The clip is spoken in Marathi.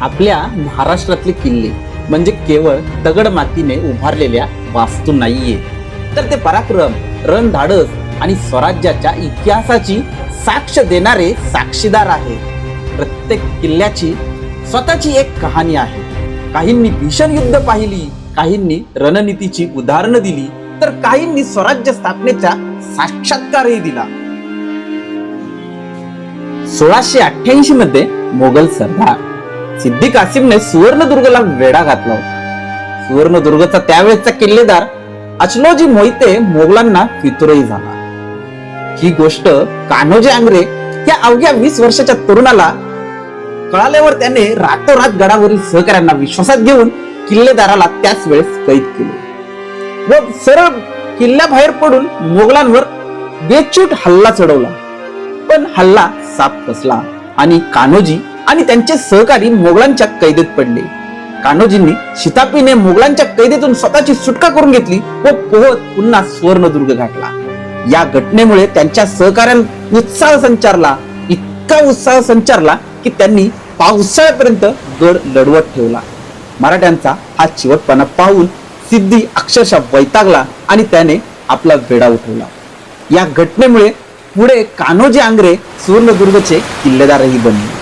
आपल्या महाराष्ट्रातले किल्ले म्हणजे केवळ दगड मातीने उभारलेल्या वास्तू नाहीये. तर ते पराक्रम रणधाडस आणि स्वराज्याच्या इतिहासाची साक्ष देणारे साक्षीदार आहेत. प्रत्येक किल्ल्याची स्वतःची एक कहाणी आहे. काहींनी भीषण युद्ध पाहिली काहींनी रणनीतीची उदाहरणं दिली तर काहींनी स्वराज्य स्थापनेचा साक्षात्कारही दिला. सोळाशे अठ्ठ्याऐंशी मध्ये मोगल सरदार सिद्दी कासिमने सुवर्णदुर्गला वेढा घातला होता. सुवर्णदुर्गचा त्यावेळेचा किल्लेदार अचलोजी मोहिते मोगलांना फितुरही झाला. ही गोष्ट कान्होजी आंग्रे या अवघ्या वीस वर्षाच्या तरुणाला कळाल्यावर त्याने रातोरात गडावरील सहकाऱ्यांना विश्वासात घेऊन किल्लेदाराला त्याच वेळेस कैद केले. व सरळ किल्ल्याबाहेर पडून मोगलांवर बेचूट हल्ला चढवला. पण हल्ला साप फसला आणि कान्होजी आणि त्यांचे सहकारी मोगलांच्या कैदेत पडले. कान्होजींनी शितापीने मोगलांच्या कैदेतून स्वतःची सुटका करून घेतली व पोहत पुन्हा सुवर्णदुर्ग गाठला. या घटनेमुळे त्यांच्या सहकाऱ्यांना उत्साह संचारला इतका उत्साह संचारला की त्यांनी पावसाळ्यापर्यंत गड लढवत ठेवला. मराठ्यांचा हा चिवटपणा पाहून सिद्धी अक्षरशः वैतागला आणि त्याने आपला वेढा उठवला. या घटनेमुळे पुढे कान्होजी आंग्रे सुवर्णदुर्गचे किल्लेदारही बनले.